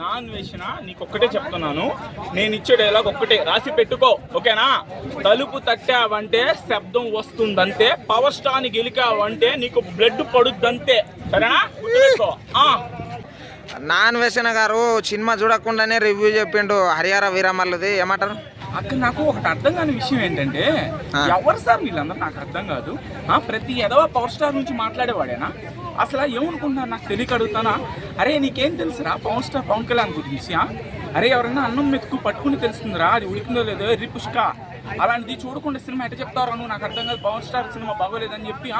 Non వేసిన నీకు ఒక్కటే చెప్తున్నాను. నేను ఇచ్చే డైలాగ్ ఒక్కటే. రాసి పెట్టుకో. ఓకేనా? తలుపు తట్టావంటే శబ్దం వస్తుందంతే. పవర్ స్టాన్ గెలికావంటే నీకు బ్లడ్ పడుద్దంతే. సరేనా? నాన్ వేసిన గారు సినిమా చూడకుండానే రివ్యూ చెప్పిండు హరిహర వీరమల్లది. ఏమంటారు? అక్కడ నాకు ఒకటి అర్థం కాని విషయం ఏంటంటే. ఎవరు సార్ వీళ్ళందరూ? నాకు అర్థం కాదు. ఆ ప్రతి ఎదవ పవర్ స్టార్ నుంచి మాట్లాడేవాడేనా? అసలు ఏమనుకుంటున్నారు? నాకు తెలియక అడుగుతానా? అరే నీకేం తెలుసురా? పవర్ స్టార్ పవన్ కళ్యాణ్ గురించి? అరే ఎవరైనా అన్నం మెతుకు పట్టుకుని తెలుస్తుందిరా? అది ఉడికిందో లేదో? ఎర్రి పుష్క. అలాంటిది చూడకుండా సినిమా ఎట్ట చెప్తారో నువ్వు నాకు అర్థం కాదు. పవర్ స్టార్ సినిమా బాగోలేదని చెప్పి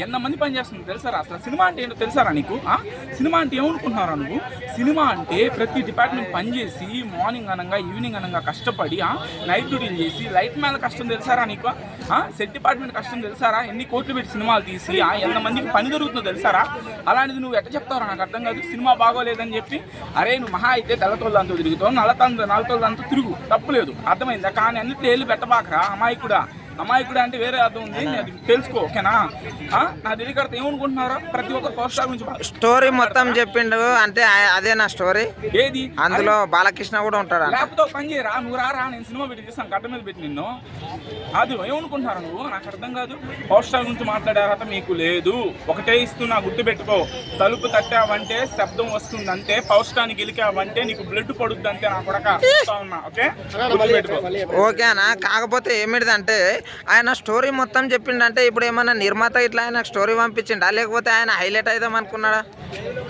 ఎంతమంది పని చేస్తుంది తెలుసారా అసలు సినిమా అంటే ఏంటో తెలుసారా నీకు? ఆ? సినిమా అంటే ఏమనుకుంటున్నారా నువ్వు? సినిమా అంటే ప్రతి డిపార్ట్మెంట్ పనిచేసి మార్నింగ్ అనగా ఈవినింగ్ అనగా కష్టపడి ఆ? నైట్ డ్యూటీలు చేసి లైట్ మ్యాన్ కష్టం తెలుసారా నీకు? ఆ? సెట్ డిపార్ట్మెంట్ కష్టం తెలుసారా? ఎన్ని కోట్లు పెట్టి సినిమాలు తీసి ఆ? ఎంతమందికి పని దొరుకుతుందో తెలుసారా? అలాంటిది నువ్వు ఎట్ట చెప్తారో నాకు అర్థం కాదు. సినిమా బాగోలేదని చెప్పి అరే నువ్వు మహా అయితే తెల్లతోళ్ళంతా తిరుగుతావు నల్లతంత నల్లతోళ్ళంతా తిరుగు. తప్పులేదు. అర్థమైందా? కానీ అన్నిట్లో ఏళ్ళు పెట్టబాకరా అమాయకుడా అమాయకుడు అంటే వేరే అర్థం ఉంది. అది? తెలుసుకో ఓకేనా? ఆ? నా తెలియకడితే ఏమనుకుంటున్నారా ప్రతి ఒక్క పోస్టర్ గురించి బా- స్టోరీ మొత్తం చెప్పిండు అంటే అదే నా స్టోరీ. ఏది? అందులో బాలకృష్ణ కూడా ఉంటాడు అంట లేకపోతే పని చేయరా? నువ్వు రారా? నేను సినిమా పెట్టి తీస్తాను గడ్డ మీద పెట్టి నిన్ను. అది ఏమనుకుంటున్నారా నువ్వు? నాకు అర్థం కాదు. పవర్ స్టార్ గురించి మాట్లాడే అర్హత మీకు లేదు. ఒకటే ఇస్తున్నా గుర్తు పెట్టుకో తలుపు తట్టావంటే శబ్దం వస్తుంది పవర్ స్టార్ని గెలికావంటే నీకు బ్లడ్ పడుద్ది అంతే నా కొడక. ఉన్నా ఓకే? పెట్టుకో ఓకేనా? కాకపోతే ఏమిటిదంటే ఆయన స్టోరీ మొత్తం చెప్పిండంటే ఇప్పుడు ఏమన్నా నిర్మాత ఇట్లా ఆయన స్టోరీ పంపించిండా? లేకపోతే ఆయన హైలైట్ అవుదాం అనుకున్నాడా?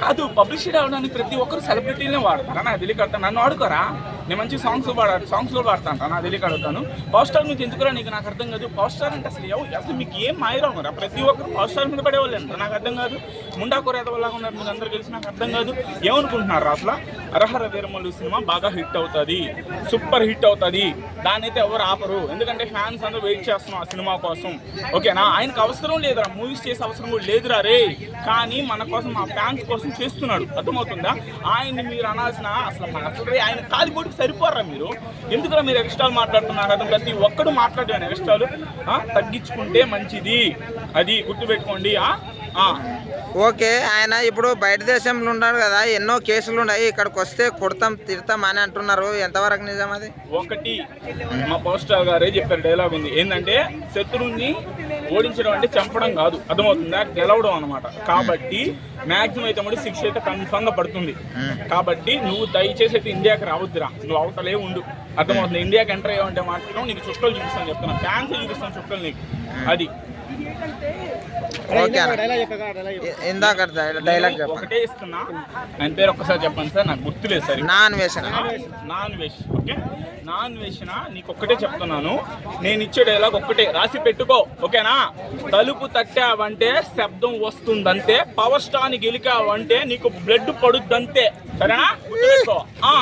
కాదు పబ్లిసిటీ అవడానికి ప్రతి ఒక్కరు సెలబ్రిటీనే వాడతారా? నాకు తెలియక నన్ను వాడుకోరా? నేను మంచి సాంగ్స్ పాడాను సాంగ్స్ కూడా పాడతాను నా తెలియక అడుగుతాను. పవర్ స్టార్ నుంచి ఎందుకురా నీకు నాకు అర్థం కాదు? పవర్ స్టార్ అంటే అసలు ఎవ- అసలు మీకు ఏం మాయరా ప్రతి ఒక్కరు పవర్ స్టార్ మీద పడేవాళ్ళు అంటారు? నాకు అర్థం కాదు. ముండా కొరేత వల్ల ఉన్నారు మీరు అందరు కలిసి నాకు అర్థం కాదు. ఏమనుకుంటున్నారు అసలు? అర్హర వీరమల్లు సినిమా బాగా హిట్ అవుతుంది. సూపర్ హిట్ అవుతుంది. దాన్ని అయితే ఎవరు ఆపరు. ఎందుకంటే ఫ్యాన్స్ అందరూ వెయిట్ చేస్తున్నాం ఆ సినిమా కోసం. ఓకేనా? ఆయనకు అవసరం లేదురా. మూవీస్ చేసే అవసరం కూడా లేదురా రే. కానీ మన కోసం మా ఫ్యాన్స్ కోసం చేస్తున్నాడు. అర్థమవుతుందా? ఆయన్ని మీరు అనాల్సిన అసలు మన అసలు ఆయన కాలిపోటు కాలిపోటుకు సరిపోరా మీరు? ఎందుకురా మీరు ఎక్స్ట్రాలు మాట్లాడుతున్నారు? అర్థం ప్రతి ఒక్కడు మాట్లాడాను ఎక్స్ట్రాలు తగ్గించుకుంటే మంచిది. అది గుర్తుపెట్టుకోండి ఆ. ఓకే ఆయన ఇప్పుడు బయట దేశంలో ఉన్నాడు కదా ఎన్నో కేసులు ఉన్నాయి ఇక్కడికి వస్తే కొడతాం తిడతాం అని అంటున్నారు. ఎంతవరకు నిజం అది? ఒకటి మా పోస్టర్ గారే చెప్పారు డైలాగ్ ఉంది. ఏంటంటే శత్రువుని ఓడించడం అంటే చంపడం కాదు. అర్థమవుతుందా? గెలవడం అనమాట కాబట్టి మాక్సిమం అయితే మటు శిక్ష అయితే కన్ఫామ్గా పడుతుంది కాబట్టి నువ్వు దయచేసి అయితే ఇండియాకి రావద్దురా. నువ్వు అవతలే ఉండు. అర్థమవుతుంది? ఇండియాకి ఎంటర్ అయ్యావంటే మాత్రం నీకు చుక్కలు చూపిస్తాను చెప్తున్నా. ఫ్యాన్స్ చూపిస్తాను చుక్కలు నీకు. అది. ఓకే ఇందాక డైలాగ్ చెప్పండి. ఒకటే ఇస్తున్నా. ఆయన పేరు ఒక్కసారి చెప్పండి సార్ నాకు గుర్తులేదు సరే నాన్ వేసిన non veg okay? Non veg నీకు ఒక్కటే చెప్తున్నాను. నేను ఇచ్చే డైలాగ్ ఒక్కటే. రాసి పెట్టుకో ఓకేనా? తలుపు తట్టావంటే శబ్దం వస్తుందంతే. పవర్ స్టార్ని గెలికావంటే నీకు బ్లడ్ పడుద్దంతే. సరేనా? గుర్తుపెట్టుకో. ఆ.